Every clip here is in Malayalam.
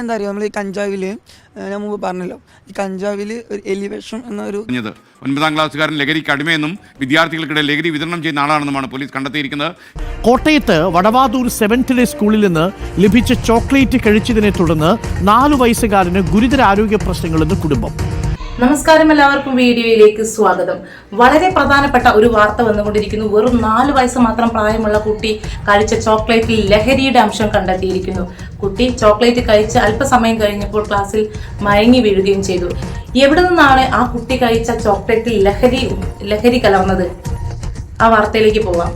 എന്താ പറയുക നമ്മൾ ഈ കഞ്ചാവിൽ ഞാൻ മുമ്പ് പറഞ്ഞല്ലോ ഈ കഞ്ചാവിൽ ഒരു എലിവേഷൻ എന്നൊരു പറഞ്ഞത് ഒൻപതാം ക്ലാസ്സുകാരൻ ലഹരിക്ക് അടിമയെന്നും വിദ്യാർത്ഥികൾക്കിടെ ലഹരി വിതരണം ചെയ്യുന്ന ആളാണെന്നുമാണ് പോലീസ് കണ്ടെത്തിയിരിക്കുന്നത്. കോട്ടയത്ത് വടവാതൂർ സെവൻത്തിലെ സ്കൂളിൽ നിന്ന് ലഭിച്ച ചോക്ലേറ്റ് കഴിച്ചതിനെ തുടർന്ന് നാലു വയസ്സുകാരന് ഗുരുതര ആരോഗ്യ പ്രശ്നങ്ങളെന്ന് കുടുംബം. നമസ്കാരം എല്ലാവർക്കും വീഡിയോയിലേക്ക് സ്വാഗതം. വളരെ പ്രധാനപ്പെട്ട ഒരു വാർത്ത വന്നുകൊണ്ടിരിക്കുന്നു. വെറും നാല് വയസ്സ് മാത്രം പ്രായമുള്ള കുട്ടി കഴിച്ച ചോക്ലേറ്റിൽ ലഹരിയുടെ അംശം കണ്ടെത്തിയിരിക്കുന്നു. കുട്ടി ചോക്ലേറ്റ് കഴിച്ച് അല്പസമയം കഴിഞ്ഞപ്പോൾ ക്ലാസ്സിൽ മയങ്ങി വീഴുകയും ചെയ്തു. എവിടെ നിന്നാണ് ആ കുട്ടി കഴിച്ച ചോക്ലേറ്റിൽ ലഹരി ലഹരി കലർന്നത്? ആ വാർത്തയിലേക്ക് പോവാം.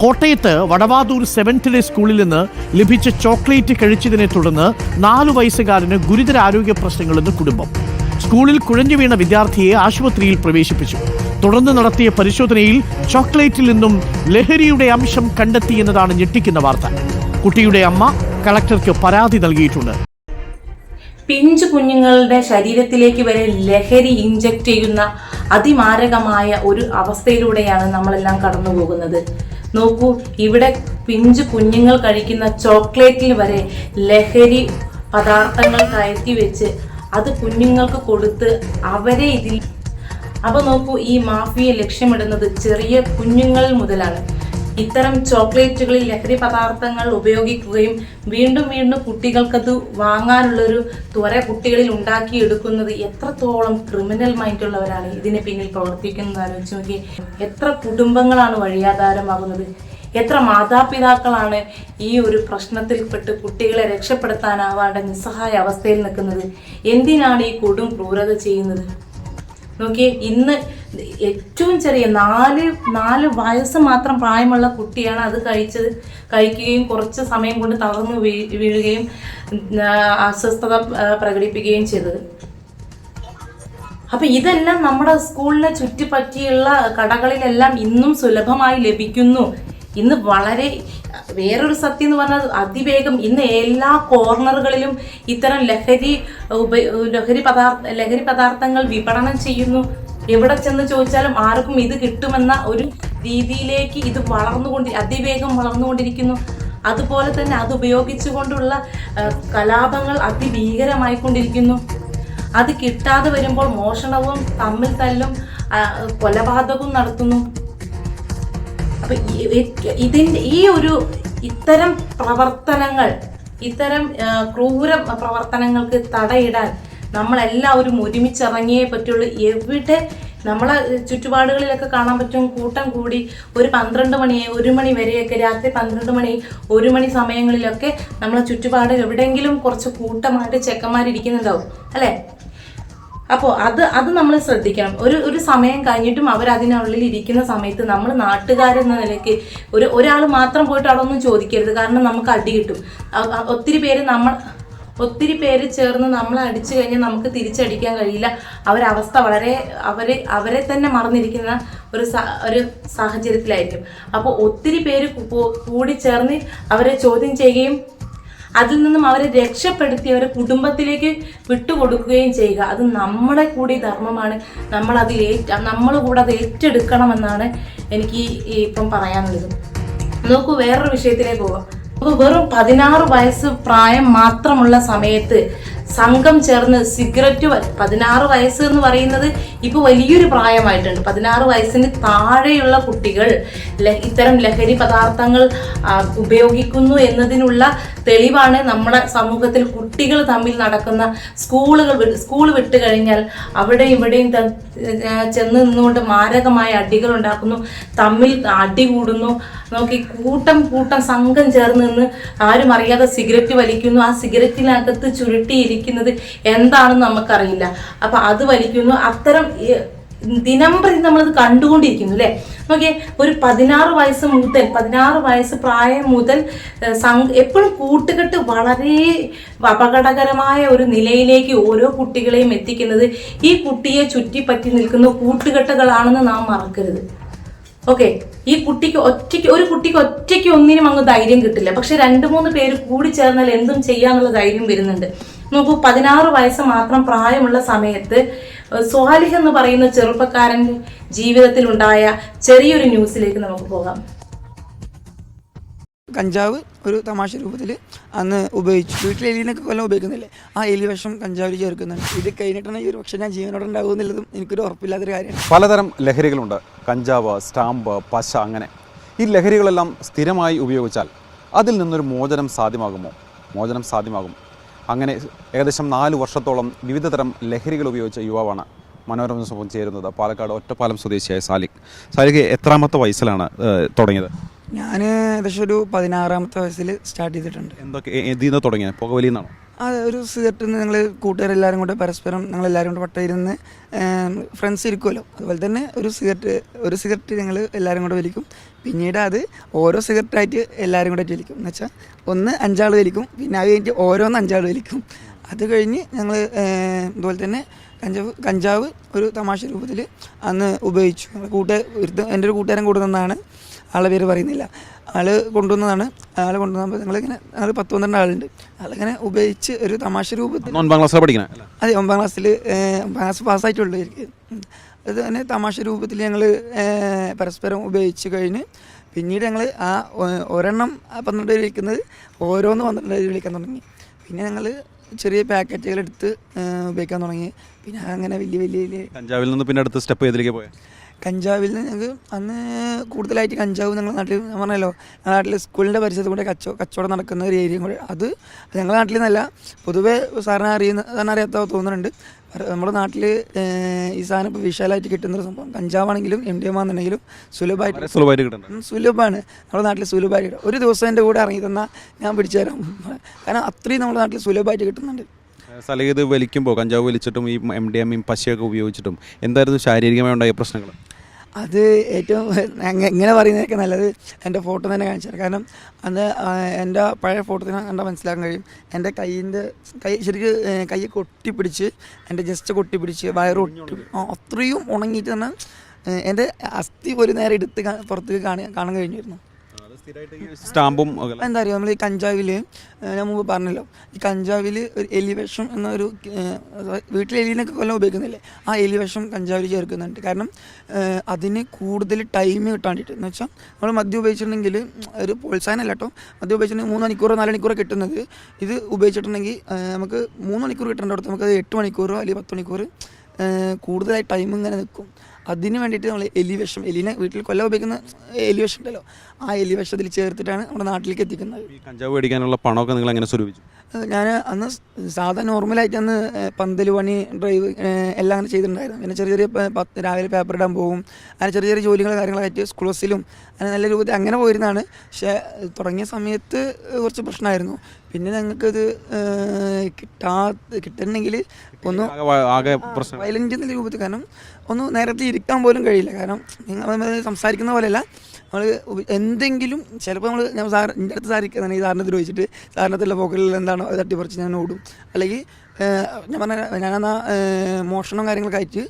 കോട്ടയത്ത് വടവാതൂർ സെവൻത്തിലെ സ്കൂളിൽ നിന്ന് ലഭിച്ച ചോക്ലേറ്റ് കഴിച്ചതിനെ തുടർന്ന് നാലു വയസ്സുകാരന് ഗുരുതര ആരോഗ്യ പ്രശ്നങ്ങളെന്ന് കുടുംബം. സ്കൂളിൽ കുഴഞ്ഞു വീണ വിദ്യാർത്ഥിയെ ആശുപത്രിയിൽ പ്രവേശിപ്പിച്ചു. തുടർന്ന് നടത്തിയ പരിശോധനയിൽ ചോക്ലേറ്റിൽ നിന്നും ലഹരിയുടെ അംശം കണ്ടെത്തിയെന്നതാണ് ഞെട്ടിക്കുന്ന വാർത്ത. കുട്ടിയുടെ അമ്മ കളക്ടർക്ക് പരാതി നൽകിയിട്ടുണ്ട്. പിഞ്ചു കുഞ്ഞുങ്ങളുടെ ശരീരത്തിലേക്ക് വരെ ലഹരി ഇഞ്ചക്ട് ചെയ്യുന്ന അതിമാരകമായ ഒരു അവസ്ഥയിലൂടെയാണ് നമ്മളെല്ലാം കടന്നു പോകുന്നത് നോക്കൂ ഇവിടെ പിഞ്ചു കുഞ്ഞുങ്ങൾ കഴിക്കുന്ന ചോക്ലേറ്റിൽ വരെ ലഹരി പദാർത്ഥങ്ങൾ കയറ്റി വെച്ച് അത് കുഞ്ഞുങ്ങൾക്ക് കൊടുത്ത് അവരെ ഇതിൽ അപ്പൊ നോക്കൂ ഈ മാഫിയെ ലക്ഷ്യമിടുന്നത് ചെറിയ കുഞ്ഞുങ്ങൾ മുതലാണ്. ഇത്തരം ചോക്ലേറ്റുകളിൽ ലഹരി പദാർത്ഥങ്ങൾ ഉപയോഗിക്കുകയും വീണ്ടും വീണ്ടും കുട്ടികൾക്കത് വാങ്ങാനുള്ളൊരു ത്വര കുട്ടികളിൽ ഉണ്ടാക്കിയെടുക്കുന്നത് എത്രത്തോളം ക്രിമിനൽ മൈൻഡുള്ളവരാണ് ഇതിന് പിന്നിൽ പ്രവർത്തിക്കുന്നത് ആലോചിച്ച് നോക്കി എത്ര കുടുംബങ്ങളാണ് വഴിയാധാരമാകുന്നത്? എത്ര മാതാപിതാക്കളാണ് ഈ ഒരു പ്രശ്നത്തിൽപ്പെട്ട് കുട്ടികളെ രക്ഷപ്പെടുത്താനാവാണ്ട് നിസ്സഹായ അവസ്ഥയിൽ നിൽക്കുന്നത്? എന്തിനാണ് ഈ കൊടും ക്രൂരത ചെയ്യുന്നത്? നോക്കിയേ ഇന്ന് ഏറ്റവും ചെറിയ നാല് നാല് വയസ്സ് മാത്രം പ്രായമുള്ള കുട്ടിയാണ് അത് കഴിച്ചത്. കഴിക്കുകയും കുറച്ച് സമയം കൊണ്ട് തളർന്നു വീഴുകയും അസ്വസ്ഥത പ്രകടിപ്പിക്കുകയും ചെയ്തത്. അപ്പൊ ഇതെല്ലാം നമ്മുടെ സ്കൂളിനെ ചുറ്റിപ്പറ്റിയുള്ള കടകളിലെല്ലാം ഇന്നും സുലഭമായി ലഭിക്കുന്നു. ഇന്ന് വളരെ വേറൊരു സത്യം എന്ന് പറഞ്ഞാൽ അതിവേഗം ഇന്ന് എല്ലാ കോർണറുകളിലും ഇത്തരം ലഹരി ഉപ ലഹരി പദാർത്ഥ ലഹരി പദാർത്ഥങ്ങൾ വിപണനം ചെയ്യുന്നു. എവിടെ ചെന്ന് ചോദിച്ചാലും ആർക്കും ഇത് കിട്ടുമെന്ന ഒരു രീതിയിലേക്ക് ഇത് വളർന്നുകൊണ്ട് അതിവേഗം വളർന്നുകൊണ്ടിരിക്കുന്നു അതുപോലെ തന്നെ അത് ഉപയോഗിച്ചുകൊണ്ടുള്ള കലാപങ്ങൾ അതിഭീകരമായിക്കൊണ്ടിരിക്കുന്നു അത് കിട്ടാതെ വരുമ്പോൾ മോഷണവും തമ്മിൽ തല്ലും കൊലപാതകവും നടത്തുന്നു. അപ്പൊ ഇതിന്റെ ഈ- ഒരു ഇത്തരം പ്രവർത്തനങ്ങൾ ഇത്തരം ക്രൂര പ്രവർത്തനങ്ങൾക്ക് തടയിടാൻ നമ്മളെല്ലാവരും ഒരുമിച്ചിറങ്ങിയേ പറ്റുള്ളൂ. എവിടെ നമ്മളെ ചുറ്റുപാടുകളിലൊക്കെ കാണാൻ പറ്റും. കൂട്ടം കൂടി ഒരു പന്ത്രണ്ട് മണി ഒരു മണി വരെയൊക്കെ രാത്രി പന്ത്രണ്ട് മണി ഒരു മണി സമയങ്ങളിലൊക്കെ നമ്മളെ ചുറ്റുപാട് എവിടെയെങ്കിലും കുറച്ച് കൂട്ടമായിട്ട് ചെക്കന്മാരിരിക്കുന്നുണ്ടാവും. അല്ലേ? അപ്പോൾ അത് അത് നമ്മൾ ശ്രദ്ധിക്കണം. ഒരു ഒരു സമയം കഴിഞ്ഞിട്ടും അവർ അതിനുള്ളിൽ ഇരിക്കുന്ന സമയത്ത് നമ്മൾ നാട്ടുകാരെന്ന നിലയ്ക്ക് ഒരു ഒരാൾ മാത്രം പോയിട്ട് അവിടെ ഒന്നും ചോദിക്കരുത്. കാരണം നമുക്ക് അടി കിട്ടും. ഒത്തിരി പേര് നമ്മൾ ഒത്തിരി പേര് ചേർന്ന് നമ്മൾ അടിച്ചു കഴിഞ്ഞാൽ നമുക്ക് തിരിച്ചടിക്കാൻ കഴിയില്ല. അവരവസ്ഥ വളരെ അവരെ അവരെ തന്നെ മറന്നിരിക്കുന്ന ഒരു ഒരു സാഹചര്യത്തിലായിരിക്കും. അപ്പോൾ ഒത്തിരി പേര് കൂടി ചേർന്ന് അവരെ ചോദ്യം ചെയ്യുകയും അതിൽ നിന്നും അവരെ രക്ഷപ്പെടുത്തി അവരെ കുടുംബത്തിലേക്ക് വിട്ടുകൊടുക്കുകയും ചെയ്യുക. അത് നമ്മളെ കൂടി ധർമ്മമാണ്. നമ്മൾ അതിൽ ഏറ്റ നമ്മൾ കൂടെ അത് ഏറ്റെടുക്കണമെന്നാണ് എനിക്ക് ഇപ്പം പറയാനുള്ളത്. നോക്കൂ വേറൊരു വിഷയത്തിലേക്ക് പോകാം അപ്പൊ വെറും പതിനാറ് വയസ്സ് പ്രായം മാത്രമുള്ള സമയത്ത് സംഘം ചേർന്ന് സിഗരറ്റ് പതിനാറ് വയസ്സ് എന്ന് പറയുന്നത് ഇപ്പൊ വലിയൊരു പ്രായമായിട്ടുണ്ട്. പതിനാറ് വയസ്സിന് താഴെയുള്ള കുട്ടികൾ ഇത്തരം ലഹരി പദാർത്ഥങ്ങൾ ഉപയോഗിക്കുന്നു എന്നതിനുള്ള തെളിവാണ് നമ്മുടെ സമൂഹത്തിൽ കുട്ടികൾ തമ്മിൽ നടക്കുന്ന സ്കൂളുകൾ സ്കൂൾ വിട്ട് കഴിഞ്ഞാൽ അവിടെ ഇവിടെയും ചെന്ന് നിന്നുകൊണ്ട് മാരകമായ അടികൾ ഉണ്ടാക്കുന്നു തമ്മിൽ അടി കൂടുന്നു. നോക്കി കൂട്ടം കൂട്ടം സംഘം ചേർന്ന് നിന്ന് ആരും അറിയാതെ സിഗരറ്റ് വലിക്കുന്നു. ആ സിഗരറ്റിനകത്ത് ചുരുട്ടിയിരിക്കുന്നത് എന്താണെന്ന് നമുക്കറിയില്ല. അപ്പം അത് വലിക്കുന്നു. അത്തരം ദിനം പ്രതി നമ്മളത് കണ്ടുകൊണ്ടിരിക്കുന്നു അല്ലേ? നോക്കിയേ ഒരു പതിനാറ് വയസ്സ് മുതൽ പതിനാറ് വയസ്സ് പ്രായം മുതൽ എപ്പോഴും കൂട്ടുകെട്ട് വളരെ അപകടകരമായ ഒരു നിലയിലേക്ക് ഓരോ കുട്ടികളെയും എത്തിക്കുന്നത് ഈ കുട്ടിയെ ചുറ്റിപ്പറ്റി നിൽക്കുന്ന കൂട്ടുകെട്ടുകളാണെന്ന് നാം മറക്കരുത്. ഓക്കെ ഈ കുട്ടിക്ക് ഒറ്റയ്ക്ക് ഒരു കുട്ടിക്ക് ഒറ്റയ്ക്ക് ഒന്നിനും അങ്ങ് ധൈര്യം കിട്ടില്ല. പക്ഷെ രണ്ട് മൂന്ന് പേര് കൂടി ചേർന്നാൽ എന്തും ചെയ്യാന്നുള്ള ധൈര്യം വരുന്നുണ്ട്. നോക്കൂ പതിനാറ് വയസ്സ് മാത്രം പ്രായമുള്ള സമയത്ത് സ്വാലിഹ് എന്ന് പറയുന്ന ചെറുപ്പക്കാരന്റെ ജീവിതത്തിൽ ഉണ്ടായ ചെറിയൊരു ന്യൂസിലേക്ക് നമുക്ക് പോകാം. കഞ്ചാവ് ഒരു തമാശ രൂപത്തിൽ അന്ന് ഉപയോഗിച്ചു. വീട്ടിൽ എലിനൊക്കെ കൊല്ലം ഉപയോഗിക്കുന്നില്ലേ? ആ എലി വിഷം കഞ്ചാവിൽ ചേർക്കുന്നുണ്ട്. ഇത് കഴിഞ്ഞിട്ടാണ് ഈ ഒരു പക്ഷേ ഞാൻ ജീവനോടെ ഉണ്ടാകും എന്നുള്ളതും എനിക്കൊരു ഉറപ്പില്ലാത്തൊരു കാര്യമാണ്. പലതരം ലഹരികളുണ്ട്. കഞ്ചാവ് സ്റ്റാമ്പ് പശ അങ്ങനെ. ഈ ലഹരികളെല്ലാം സ്ഥിരമായി ഉപയോഗിച്ചാൽ അതിൽ നിന്നൊരു മോചനം സാധ്യമാകുമോ? മോചനം സാധ്യമാകും. അങ്ങനെ ഏകദേശം നാല് വർഷത്തോളം വിവിധ തരം ലഹരികൾ ഉപയോഗിച്ച യുവാവാണ് മനോരമ സമൂഹം ചേരുന്നത്. പാലക്കാട് ഒറ്റപ്പാലം സ്വദേശിയായ സാലിഖ് സാലിഖ് എത്രാമത്തെ വയസ്സിലാണ് തുടങ്ങിയത്? ഞാൻ ഏകദേശം ഒരു പതിനാറാമത്തെ വയസ്സിൽ സ്റ്റാർട്ട് ചെയ്തിട്ടുണ്ട്. എന്തൊക്കെ ഇതിൽ നിന്ന് തുടങ്ങിയത്? പുകവലിന്നാണോ നിന്നാണോ അത് ഒരു നിന്ന് ഞങ്ങൾ കൂട്ടുകാരെല്ലാവരും കൂടെ പരസ്പരം ഞങ്ങൾ എല്ലാവരും കൂടെ പട്ടയിരുന്ന് ഫ്രണ്ട്സ് ഇരിക്കുമല്ലോ അതുപോലെ തന്നെ ഒരു സിഗരറ്റ് ഒരു സിഗരറ്റ് ഞങ്ങൾ എല്ലാവരും കൂടെ വലിക്കും. പിന്നീട് അത് ഓരോ സിഗരറ്റായിട്ട് എല്ലാവരും കൂടെ വലിക്കും. എന്ന് വെച്ചാൽ ഒന്ന് അഞ്ചാൾ വലിക്കും പിന്നെ അത് കഴിഞ്ഞിട്ട് ഓരോന്ന് അഞ്ചാൾ വലിക്കും. അത് കഴിഞ്ഞ് ഞങ്ങൾ അതുപോലെ തന്നെ കഞ്ചാവ് കഞ്ചാവ് ഒരു തമാശ രൂപത്തിൽ അന്ന് ഉപയോഗിച്ചു. കൂട്ടുകാർ എന്റെ ഒരു കൂട്ടുകാരൻ കൂടുന്നതാണ് ആളെ പേര് പറയുന്നില്ല. ആൾ കൊണ്ടുവന്നതാണ്. ആൾ കൊണ്ടുവന്നപ്പോൾ ഞങ്ങളിങ്ങനെ ഞങ്ങൾ പത്ത് പന്ത്രണ്ട് ആളുണ്ട്. ആളിങ്ങനെ ഉപയോഗിച്ച് ഒരു തമാശ രൂപത്തിൽ ഒമ്പാം ഒൻപതാം പഠിക്കണം? അതെ ഒമ്പതാം ക്ലാസ്സിൽ ഒമ്പതാം ക്ലാസ് പാസ്സായിട്ടുള്ളൂ എനിക്ക്. അത് തന്നെ തമാശ രൂപത്തിൽ ഞങ്ങൾ പരസ്പരം ഉപയോഗിച്ച് കഴിഞ്ഞ് പിന്നീട് ഞങ്ങൾ ആ ഒരെണ്ണം പന്ത്രണ്ട് പേര് വിളിക്കുന്നത് ഓരോന്ന് പന്ത്രണ്ട് പേര് വിളിക്കാൻ തുടങ്ങി. പിന്നെ ഞങ്ങൾ ചെറിയ പാക്കറ്റുകൾ എടുത്ത് ഉപയോഗിക്കാൻ തുടങ്ങി. പിന്നെ അങ്ങനെ വലിയ വലിയ വലിയ കഞ്ചാവിൽ നിന്ന് പിന്നെ അടുത്ത സ്റ്റെപ്പ് ഏതിലേക്ക് പോയത് കഞ്ചാവിൽ നിന്ന് ഞങ്ങൾക്ക് അന്ന് കൂടുതലായിട്ട് കഞ്ചാവ് ഞങ്ങളുടെ നാട്ടിൽ. ഞാൻ പറഞ്ഞല്ലോ ഞങ്ങളുടെ നാട്ടിൽ സ്കൂളിന്റെ പരിസരത്ത് കൂടെ കച്ചോ കച്ചവടം നടക്കുന്ന ഒരു ഏരിയയും കൂടെ. അത് ഞങ്ങളുടെ നാട്ടിൽ നിന്നല്ല പൊതുവേ സാറിനെ അറിയുന്ന സാറിനെ അറിയാത്ത തോന്നുന്നുണ്ട്. നമ്മുടെ നാട്ടിൽ ഈ സാധനം ഇപ്പോൾ വിശാലമായിട്ട് കിട്ടുന്ന ഒരു സംഭവം. കഞ്ചാവാണെങ്കിലും എം ഡി എം ആണെന്നുണ്ടെങ്കിലും സുലഭമായിട്ട് സുലഭമായിട്ട് കിട്ടും സുലഭമാണ്. നമ്മുടെ നാട്ടിൽ സുലഭമായിട്ട് ഒരു ദിവസം എന്റെ കൂടെ ഇറങ്ങി തന്നാൽ ഞാൻ പിടിച്ചു തരാം. കാരണം അത്രയും നമ്മുടെ നാട്ടിൽ സുലഭമായിട്ട് കിട്ടുന്നുണ്ട്. സ്ഥലം ഇത് വലിക്കുമ്പോൾ കഞ്ചാവ് വലിച്ചിട്ടും ഈ എം ഡി എമ്മും പശയൊക്കെ ഉപയോഗിച്ചിട്ടും എന്തായിരുന്നു ശാരീരികമായി ഉണ്ടായ പ്രശ്നങ്ങൾ അത് ഏറ്റവും ഇങ്ങനെ പറയുന്നതൊക്കെ നല്ലത് എന്റെ ഫോട്ടോ തന്നെ കാണിച്ചു കാരണം അന്ന് എന്റെ പഴയ ഫോട്ടോ തന്നെ കണ്ടാൽ മനസ്സിലാക്കാൻ കഴിയും. എന്റെ കൈയിന്റെ കൈ ശരിക്കും കൈ കൊട്ടിപ്പിടിച്ച് എന്റെ ജസ്റ്റ് കൊട്ടിപ്പിടിച്ച് വയറ് ഒട്ടി അത്രയും ഉണങ്ങിയിട്ട് തന്നെ എന്റെ അസ്ഥി ഒരു നേരം എടുത്ത് പുറത്തേക്ക് കാണാൻ കാണാൻ കഴിഞ്ഞിരുന്നു. സ്റ്റാമ്പും എന്താ പറയുക നമ്മൾ ഈ കഞ്ചാവിൽ ഞാൻ മുമ്പ് പറഞ്ഞല്ലോ ഈ കഞ്ചാവിൽ ഒരു എലിവേഷം എന്നൊരു വീട്ടിൽ എലിനൊക്കെ കൊല്ലം ഉപയോഗിക്കുന്നില്ലേ? ആ എലിവേഷം കഞ്ചാവിൽ ചേർക്കുന്നുണ്ട്. കാരണം അതിന് കൂടുതൽ ടൈം കിട്ടാണ്ടിട്ട്. എന്ന് വെച്ചാൽ നമ്മൾ മദ്യം ഉപയോഗിച്ചിട്ടുണ്ടെങ്കിൽ ഒരു പ്രോത്സാഹനമല്ല കേട്ടോ മദ്യം ഉപയോഗിച്ചിട്ടുണ്ടെങ്കിൽ മൂന്ന് മണിക്കൂറോ നാല് മണിക്കൂറോ കിട്ടുന്നത്. ഇത് ഉപയോഗിച്ചിട്ടുണ്ടെങ്കിൽ നമുക്ക് മൂന്ന് മണിക്കൂർ കിട്ടേണ്ടടുത്ത് നമുക്ക് എട്ട് മണിക്കൂറോ അല്ലെങ്കിൽ പത്ത് മണിക്കൂർ കൂടുതലായി ടൈം ഇങ്ങനെ നിൽക്കും അതിന് വേണ്ടിയിട്ട് നമ്മൾ എലിവേഷം എലിനെ വീട്ടിൽ കൊല്ല ഉപയോഗിക്കുന്ന എലിവേഷം ഉണ്ടല്ലോ ആ എലിവേഷത്തിൽ ചേർത്തിട്ടാണ് നമ്മുടെ നാട്ടിലേക്ക് എത്തിക്കുന്നത്. കഞ്ചാവ് മേടിക്കാനുള്ള പണമൊക്കെ നിങ്ങൾ എങ്ങനെ സ്വരൂപിച്ചു? ഞാൻ അന്ന് സാധാ നോർമലായിട്ട് അന്ന് പന്തൽ പണി ഡ്രൈവ് എല്ലാം അങ്ങനെ ചെയ്തിട്ടുണ്ടായിരുന്നു. പിന്നെ ചെറിയ ചെറിയ പത്ത് രാവിലെ പേപ്പർ ഇടാൻ പോകും അങ്ങനെ ചെറിയ ചെറിയ ജോലികൾ കാര്യങ്ങളായിട്ട് സ്കൂൾ ബസ്സിലും അങ്ങനെ നല്ല രൂപത്തിൽ അങ്ങനെ പോയിരുന്നതാണ് പക്ഷേ തുടങ്ങിയ സമയത്ത് കുറച്ച് പ്രശ്നമായിരുന്നു. പിന്നെ ഞങ്ങൾക്കത് കിട്ടാ കിട്ടണമെങ്കിൽ ഒന്ന് ആകെ പ്രശ്നം. വയലന്റ് എന്ന രൂപത്തിൽ കാരണം ഒന്ന് നേരത്തെ ഇരിക്കാൻ പോലും കഴിയില്ല. കാരണം നിങ്ങൾ സംസാരിക്കുന്ന പോലെയല്ല. നമ്മൾ എന്തെങ്കിലും ചിലപ്പോൾ നമ്മൾ ഞാൻ സാർ എന്റെ അടുത്ത് സാർ ഇരിക്കുന്നതാണ് ഈ സാറിനെ ദ്രോഹിച്ചിട്ട് ചോദിച്ചിട്ട് സാറിനകത്തുള്ള പോക്കറ്റിൽ എന്താണോ അത് തട്ടിപ്പറിച്ച് ഞാൻ ഓടും. അല്ലെങ്കിൽ ഞാൻ പറഞ്ഞ ഞാനെന്നാ മോഷണം കാര്യങ്ങളൊക്കെ ആയിട്ട്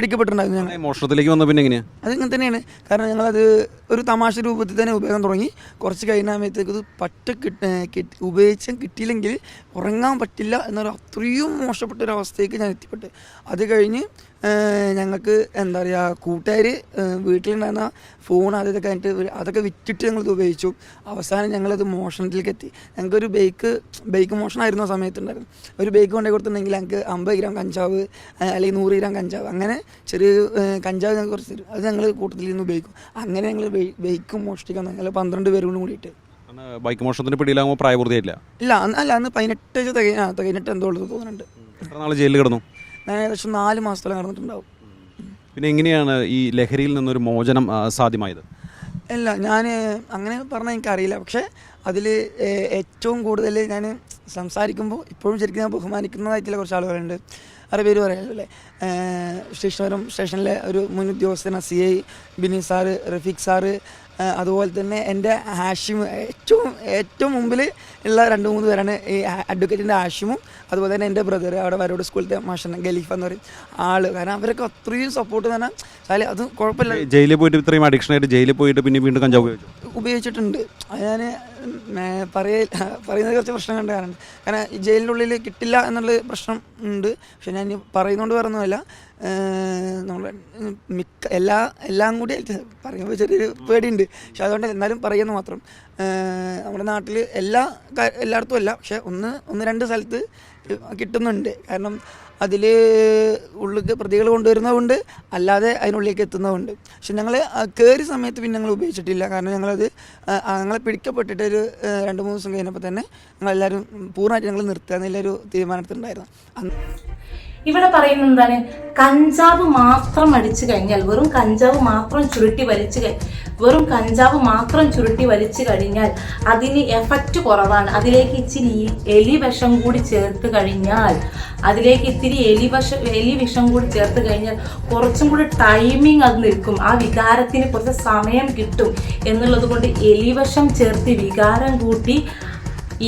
പിടിക്കപ്പെട്ടിട്ടുണ്ടായിരുന്നു ഞങ്ങൾ. മോഷണത്തിലേക്ക് വന്ന പിന്നെ എങ്ങനെയാണ് അതിങ്ങനെ തന്നെയാണ്. കാരണം ഞങ്ങളത് ഒരു തമാശ രൂപത്തിൽ തന്നെ ഉപയോഗം തുടങ്ങി. കുറച്ച് കഴിയുമ്പോഴത്തേക്ക് ഇത് പറ്റ കിട്ട ഉപയോഗിച്ചാൽ കിട്ടിയില്ലെങ്കിൽ ഉറങ്ങാൻ പറ്റില്ല എന്നൊരു അത്രയും മോശപ്പെട്ട ഒരു അവസ്ഥയ്ക്ക് ഞാൻ എത്തിപ്പെട്ട്. അത് കഴിഞ്ഞ് ഞങ്ങൾക്ക് എന്താ പറയുക കൂട്ടുകാർ വീട്ടിലുണ്ടായിരുന്ന ഫോൺ അതൊക്കെ കഴിഞ്ഞിട്ട് ആയിട്ട് അതൊക്കെ വിറ്റിട്ട് ഞങ്ങളിത് ഉപയോഗിച്ചു. അവസാനം ഞങ്ങളത് മോഷണത്തിലേക്ക് എത്തി. ഞങ്ങൾക്കൊരു ബൈക്ക് ബൈക്ക് മോഷണമായിരുന്നു ആ സമയത്തുണ്ടായിരുന്നു. ഒരു ബൈക്ക് കൊണ്ടേ കൊടുത്തിട്ടുണ്ടെങ്കിൽ ഞങ്ങൾക്ക് അമ്പത് ഗ്രാം കഞ്ചാവ് അല്ലെങ്കിൽ നൂറ് ഗ്രാം കഞ്ചാവ് അങ്ങനെ ചെറിയ കഞ്ചാവ് ഞങ്ങൾക്ക് കുറച്ച് തരും. അത് ഞങ്ങൾ കൂട്ടത്തിൽ നിന്ന് ഉപയോഗിക്കും. അങ്ങനെ ഞങ്ങൾ ബൈക്ക് മോഷ്ടിക്കാൻ ഞങ്ങൾ പന്ത്രണ്ട് പേരോട് കൂടിയിട്ട്. ബൈക്ക് മോഷണത്തിന് പിടിയിലാകുമ്പോൾ പ്രായപൂർത്തിയായില്ല ഇല്ല അല്ല അന്ന് പതിനെട്ട് തികഞ്ഞ തികഞ്ഞിട്ട് എന്തോ ഉള്ളത് തോന്നുന്നുണ്ട്. എത്ര നാൾ ജയിലിൽ കിടന്നു? ഞാൻ ഏകദേശം നാല് മാസത്തോളം നടന്നിട്ടുണ്ടാവും പിന്നെ എങ്ങനെയാണ് ഈ ലഹരിയിൽ നിന്നൊരു മോചനം ആ, സാധ്യമായത്? അല്ല ഞാൻ അങ്ങനെ പറഞ്ഞാൽ എനിക്കറിയില്ല. പക്ഷേ അതിൽ ഏറ്റവും കൂടുതൽ ഞാൻ സംസാരിക്കുമ്പോൾ ഇപ്പോഴും ശരിക്കും ഞാൻ ബഹുമാനിക്കുന്നതായിട്ടുള്ള കുറച്ച് ആളുകളുണ്ട്. അവരുടെ പേര് പറയാമല്ലേ സ്റ്റേഷനും സ്റ്റേഷനിലെ ഒരു മുൻ ഉദ്യോഗസ്ഥന C I Bini sir Rafeeq sir അതുപോലെ തന്നെ എന്റെ ഹാഷിം ഏറ്റവും ഏറ്റവും മുമ്പിൽ ഉള്ള രണ്ട് മൂന്ന് പേരാണ് ഈ അഡ്വക്കേറ്റിന്റെ ഹാഷിമും അതുപോലെ തന്നെ എന്റെ ബ്രദർ അവിടെ വരോട് സ്കൂളിലെ മാഷൻ ഗലീഫ് എന്ന് പറയും ആൾ. കാരണം അവരൊക്കെ അത്രയും സപ്പോർട്ട് തന്നെ പറഞ്ഞാൽ അത് കുഴപ്പമില്ല. ജയിലിൽ പോയിട്ട് ഇത്രയും അഡിക്ഷൻ ആയിട്ട് ജയിലിൽ പോയിട്ട് പിന്നെ വീണ്ടും കഞ്ചാവ് ഉപയോഗിച്ചു? ഉപയോഗിച്ചിട്ടുണ്ട്. ഞാൻ പറയ പറയുന്നത് കുറച്ച് പ്രശ്നം കണ്ട കാരണം കാരണം ജയിലിന്റെ ഉള്ളിൽ കിട്ടില്ല എന്നുള്ള പ്രശ്നം ഉണ്ട്. പക്ഷെ ഞാൻ പറയുന്നതുകൊണ്ട് പറഞ്ഞതല്ല നമ്മൾ മിക്ക എല്ലാ എല്ലാം കൂടി പറയുമ്പോൾ ചെറിയൊരു പേടിയുണ്ട്. പക്ഷെ അതുകൊണ്ട് എന്നാലും പറയുന്നു മാത്രം. നമ്മുടെ നാട്ടിൽ എല്ലാ എല്ലായിടത്തും അല്ല. പക്ഷെ ഒന്ന് ഒന്ന് രണ്ട് സ്ഥലത്ത് കിട്ടുന്നുണ്ട്. കാരണം അതിൽ ഉള്ളിലേക്ക് പ്രതികൾ കൊണ്ടുവരുന്നതുകൊണ്ട് അല്ലാതെ അതിനുള്ളിലേക്ക് എത്തുന്നതുകൊണ്ട് പക്ഷെ ഞങ്ങൾ കയറിയ സമയത്ത് പിന്നെ ഞങ്ങൾ ഉപയോഗിച്ചിട്ടില്ല. കാരണം ഞങ്ങളത് ഞങ്ങളെ പിടിക്കപ്പെട്ടിട്ട് ഒരു രണ്ട് മൂന്ന് ദിവസം കഴിഞ്ഞപ്പോൾ തന്നെ ഞങ്ങളെല്ലാവരും പൂർണമായിട്ട് ഞങ്ങൾ നിർത്തുക എന്നുള്ളൊരു തീരുമാനത്തിലുണ്ടായിരുന്നു. ഇവിടെ പറയുന്നത് എന്താണ്? കഞ്ചാവ് മാത്രം അടിച്ചു കഴിഞ്ഞാൽ വെറും കഞ്ചാവ് മാത്രം ചുരുട്ടി വലിച്ചു കഴി- വെറും കഞ്ചാവ് മാത്രം ചുരുട്ടി വലിച്ചു കഴിഞ്ഞാൽ അതിന് എഫക്റ്റ് കുറവാണ്. അതിലേക്ക് ഇച്ചിരി എലി വിഷം കൂടി ചേർത്ത് കഴിഞ്ഞാൽ അതിലേക്ക് ഇത്തിരി എലി വിഷം എലി വിഷം കൂടി ചേർത്ത് കഴിഞ്ഞാൽ കുറച്ചും കൂടി ടൈമിങ് അത് നിൽക്കും. ആ വികാരത്തിന് കുറച്ച് സമയം കിട്ടും എന്നുള്ളത് കൊണ്ട് വിഷം ചേർത്ത് വികാരം കൂട്ടി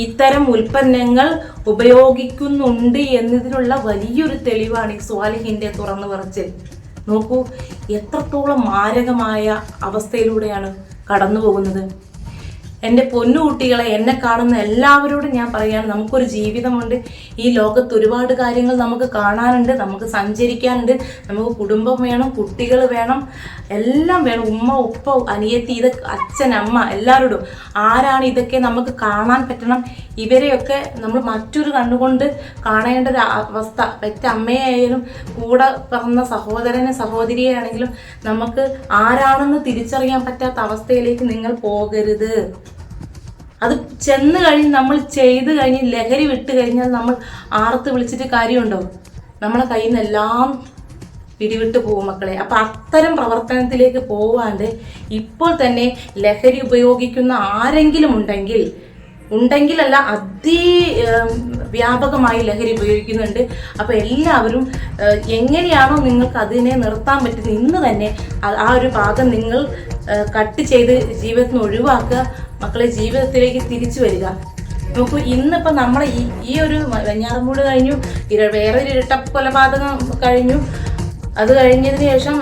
ഇത്തരം ഉൽപ്പന്നങ്ങൾ ഉപയോഗിക്കുന്നുണ്ട് എന്നതിനുള്ള വലിയൊരു തെളിവാണ് ഈ സ്വാലിഹിന്റെ തുറന്നു പറച്ചിൽ. നോക്കൂ എത്രത്തോളം മാരകമായ അവസ്ഥയിലൂടെയാണ് കടന്നു പോകുന്നത് എന്റെ പൊന്നുകുട്ടികളെ എന്നെ കാണുന്ന എല്ലാവരോടും ഞാൻ പറയുകയാണ് നമുക്കൊരു ജീവിതമുണ്ട്. ഈ ലോകത്ത് ഒരുപാട് കാര്യങ്ങൾ നമുക്ക് കാണാനുണ്ട് നമുക്ക് സഞ്ചരിക്കാനുണ്ട്. നമുക്ക് കുടുംബം വേണം കുട്ടികൾ വേണം എല്ലാം വേണം. ഉമ്മ ഉപ്പ അനിയത്തി ഇത് അച്ഛൻ അമ്മ എല്ലാവരോടും. ആരാണ് ഇതൊക്കെ നമുക്ക് കാണാൻ പറ്റണം? ഇവരെയൊക്കെ നമ്മൾ മറ്റൊരു കണ്ണുകൊണ്ട് കാണേണ്ട ഒരു അവസ്ഥ. പെറ്റ അമ്മയായാലും കൂടെ പറഞ്ഞ സഹോദരനെ സഹോദരിയെ ആണെങ്കിലും നമുക്ക് ആരാണെന്ന് തിരിച്ചറിയാൻ പറ്റാത്ത അവസ്ഥയിലേക്ക് നിങ്ങൾ പോകരുത്. അത് ചെന്ന് കഴിഞ്ഞ് നമ്മൾ ചെയ്ത് കഴിഞ്ഞ് ലഹരി വിട്ട് കഴിഞ്ഞാൽ നമ്മൾ ആർത്ത് വിളിച്ചിട്ട് കാര്യമുണ്ടോ? നമ്മളെ കയ്യിൽ നിന്ന് എല്ലാം പിടിവിട്ട് പോകും മക്കളെ. അപ്പം അത്തരം പ്രവർത്തനത്തിലേക്ക് പോവാണ്ട് ഇപ്പോൾ തന്നെ ലഹരി ഉപയോഗിക്കുന്ന ആരെങ്കിലും ഉണ്ടെങ്കിൽ ഉണ്ടെങ്കിലല്ല അതി വ്യാപകമായി ലഹരി ഉപയോഗിക്കുന്നുണ്ട്. അപ്പോൾ എല്ലാവരും എങ്ങനെയാണോ നിങ്ങൾക്ക് അതിനെ നിർത്താൻ പറ്റുന്നത് ഇന്ന് തന്നെ ആ- ഒരു ഭാഗം നിങ്ങൾ കട്ട് ചെയ്ത് ജീവിതത്തിൽ നിന്ന് ഒഴിവാക്കുക. മക്കളെ ജീവിതത്തിലേക്ക് തിരിച്ചു വരിക. നോക്കൂ ഇന്നിപ്പോൾ നമ്മളെ ഈ ഈ ഒരു വെഞ്ഞാറമൂട് കഴിഞ്ഞു വേറൊരു ഇരട്ട കൊലപാതകം കഴിഞ്ഞു. അത് കഴിഞ്ഞതിന് ശേഷം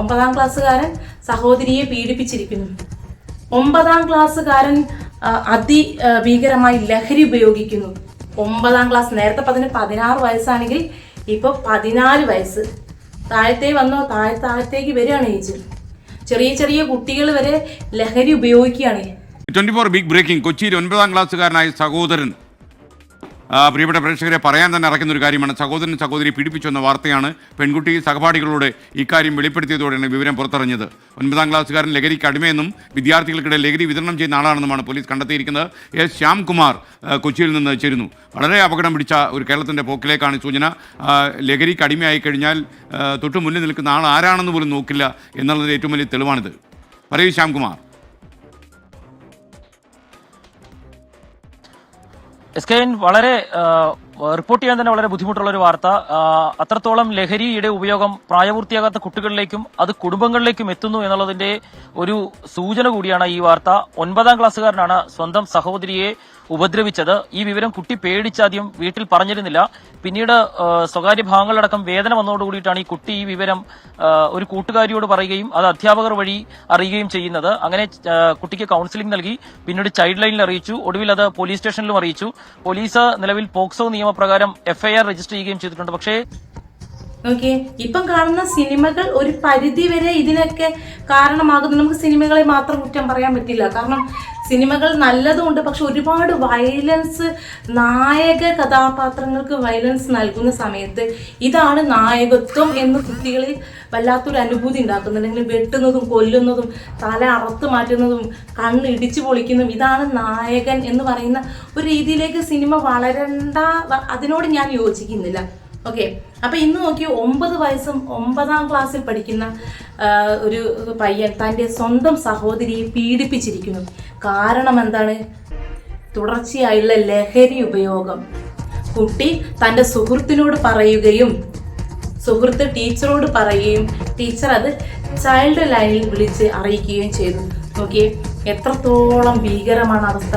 ഒമ്പതാം ക്ലാസ്സുകാരൻ സഹോദരിയെ പീഡിപ്പിച്ചിരിക്കുന്നു. ഒമ്പതാം ക്ലാസ്സുകാരൻ അതി ഭീകരമായി ലഹരി ഉപയോഗിക്കുന്നു. ഒമ്പതാം ക്ലാസ് നേരത്തെ പതിന് പതിനാറ് വയസ്സാണെങ്കിൽ ഇപ്പോൾ പതിനാല് വയസ്സ്. താഴത്തെ വന്നോ താഴെ താഴത്തേക്ക് വരികയാണ് ചേച്ചി ചെറിയ ചെറിയ കുട്ടികൾ വരെ ലഹരി ഉപയോഗിക്കുകയാണ്. ട്വന്റി ഫോർ ബിഗ് ബ്രേക്കിംഗ് കൊച്ചിയിൽ ഒൻപതാം ക്ലാസ്സുകാരനായ സഹോദരൻ. പ്രിയപ്പെട്ട പ്രേക്ഷകരെ പറയാൻ തന്നെ അറക്കുന്ന ഒരു കാര്യമാണ്. സഹോദരൻ സഹോദരി പീഡിപ്പിച്ചു എന്ന വാർത്തയാണ് പെൺകുട്ടി സഹപാഠികളോട് ഇക്കാര്യം വെളിപ്പെടുത്തിയതോടെയാണ് വിവരം പുറത്തറിഞ്ഞത് ഒൻപതാം ക്ലാസ്സുകാരൻ ലഹരിക്ക് അടിമയെന്നും വിദ്യാർത്ഥികൾക്കിടെ ലഹരി വിതരണം ചെയ്യുന്ന ആളാണെന്നുമാണ് പോലീസ് കണ്ടെത്തിയിരിക്കുന്നത്. എസ് ശ്യാംകുമാർ കൊച്ചിയിൽ നിന്ന് ചേരുന്നു. വളരെ അപകടം പിടിച്ച ഒരു കേരളത്തിന്റെ പോക്കിലേക്കാണ് സൂചന. ലഹരിക്ക് അടിമയായി കഴിഞ്ഞാൽ തൊട്ടു മുന്നിൽ നിൽക്കുന്ന ആൾ ആരാണെന്ന് പോലും നോക്കില്ല എന്നുള്ളത് ഏറ്റവും വലിയ തെളിവാണിത്. പറയൂ ശ്യാംകുമാർ. എസ് കെ എൻ വളരെ റിപ്പോർട്ട് ചെയ്യാൻ തന്നെ വളരെ ബുദ്ധിമുട്ടുള്ള ഒരു വാർത്ത അത്രത്തോളം ലഹരിയുടെ ഉപയോഗം പ്രായപൂർത്തിയാകാത്ത കുട്ടികളിലേക്കും അത് കുടുംബങ്ങളിലേക്കും എത്തുന്നു എന്നുള്ളതിന്റെ ഒരു സൂചന കൂടിയാണ് ഈ വാർത്ത. ഒൻപതാം ക്ലാസ്സുകാരനാണ് സ്വന്തം സഹോദരിയെ ഉപദ്രവിച്ചത്. ഈ വിവരം കുട്ടി പേടിച്ചാദ്യം വീട്ടിൽ പറഞ്ഞിരുന്നില്ല. പിന്നീട് സ്വകാര്യ ഭാഗങ്ങളടക്കം വേദന വന്നതോടുകൂടിയിട്ടാണ് ഈ കുട്ടി ഈ വിവരം ഒരു കൂട്ടുകാരിയോട് പറയുകയും അത് അധ്യാപകർ വഴി അറിയുകയും ചെയ്യുന്നത്. അങ്ങനെ കുട്ടിക്ക് കൌൺസിലിംഗ് നൽകി പിന്നീട് ചൈൽഡ് ലൈനിൽ അറിയിച്ചു. ഒടുവിൽ അത് പോലീസ് സ്റ്റേഷനിലും അറിയിച്ചു. പോലീസ് നിലവിൽ പോക്സോ നിയമപ്രകാരം എഫ്ഐആർ രജിസ്റ്റർ ചെയ്യുകയും ചെയ്തിട്ടുണ്ട്. പക്ഷേ നോക്കിയേ ഇപ്പം കാണുന്ന സിനിമകൾ ഒരു പരിധി വരെ ഇതിനൊക്കെ കാരണമാകുന്നു. നമുക്ക് സിനിമകളെ മാത്രം കുറ്റം പറയാൻ പറ്റില്ല. കാരണം സിനിമകൾ നല്ലതുമുണ്ട് പക്ഷെ ഒരുപാട് വയലൻസ് നായക കഥാപാത്രങ്ങൾക്ക് വയലൻസ് നൽകുന്ന സമയത്ത് ഇതാണ് നായകത്വം എന്ന് കുട്ടികളിൽ വല്ലാത്തൊരു അനുഭൂതി ഉണ്ടാക്കുന്നുണ്ടെങ്കിൽ വെട്ടുന്നതും കൊല്ലുന്നതും തല അറുത്ത് മാറ്റുന്നതും കണ്ണ് ഇടിച്ചു പൊളിക്കുന്നതും ഇതാണ് നായകൻ എന്ന് പറയുന്ന ഒരു രീതിയിലേക്ക് സിനിമ വളരണ്ട അതിനോട് ഞാൻ യോജിക്കുന്നില്ല. ഓക്കെ? അപ്പൊ ഇന്ന് നോക്കി ഒമ്പത് വയസ്സും ഒമ്പതാം ക്ലാസ്സിൽ പഠിക്കുന്ന ഒരു പയ്യൻ തന്റെ സ്വന്തം സഹോദരിയെ പീഡിപ്പിച്ചിരിക്കുന്നു. കാരണം എന്താണ്? തുടർച്ചയായുള്ള ലഹരി ഉപയോഗം. കുട്ടി തന്റെ സുഹൃത്തിനോട് പറയുകയും സുഹൃത്ത് ടീച്ചറോട് പറയുകയും ടീച്ചർ അത് ചൈൽഡ് ലൈനിൽ വിളിച്ച് അറിയിക്കുകയും ചെയ്തു. നോക്കിയേ എത്രത്തോളം ഭീകരമാണ് അവസ്ഥ.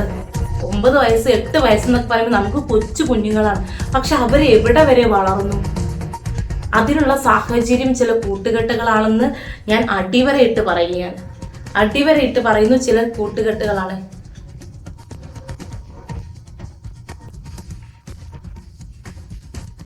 ഒമ്പത് വയസ്സ് എട്ട് വയസ്സെന്നൊക്കെ പറയുമ്പോൾ നമുക്ക് കൊച്ചു കുഞ്ഞുങ്ങളാണ്. പക്ഷെ അവർ എവിടെ വരെ വളർന്നു? അതിനുള്ള സാഹചര്യം ചില കൂട്ടുകെട്ടുകളാണെന്ന് ഞാൻ അടിവരയിട്ട് പറയുകയാണ്. അടിവരയിട്ട് പറയുന്നു ചില കൂട്ടുകെട്ടുകളാണ്.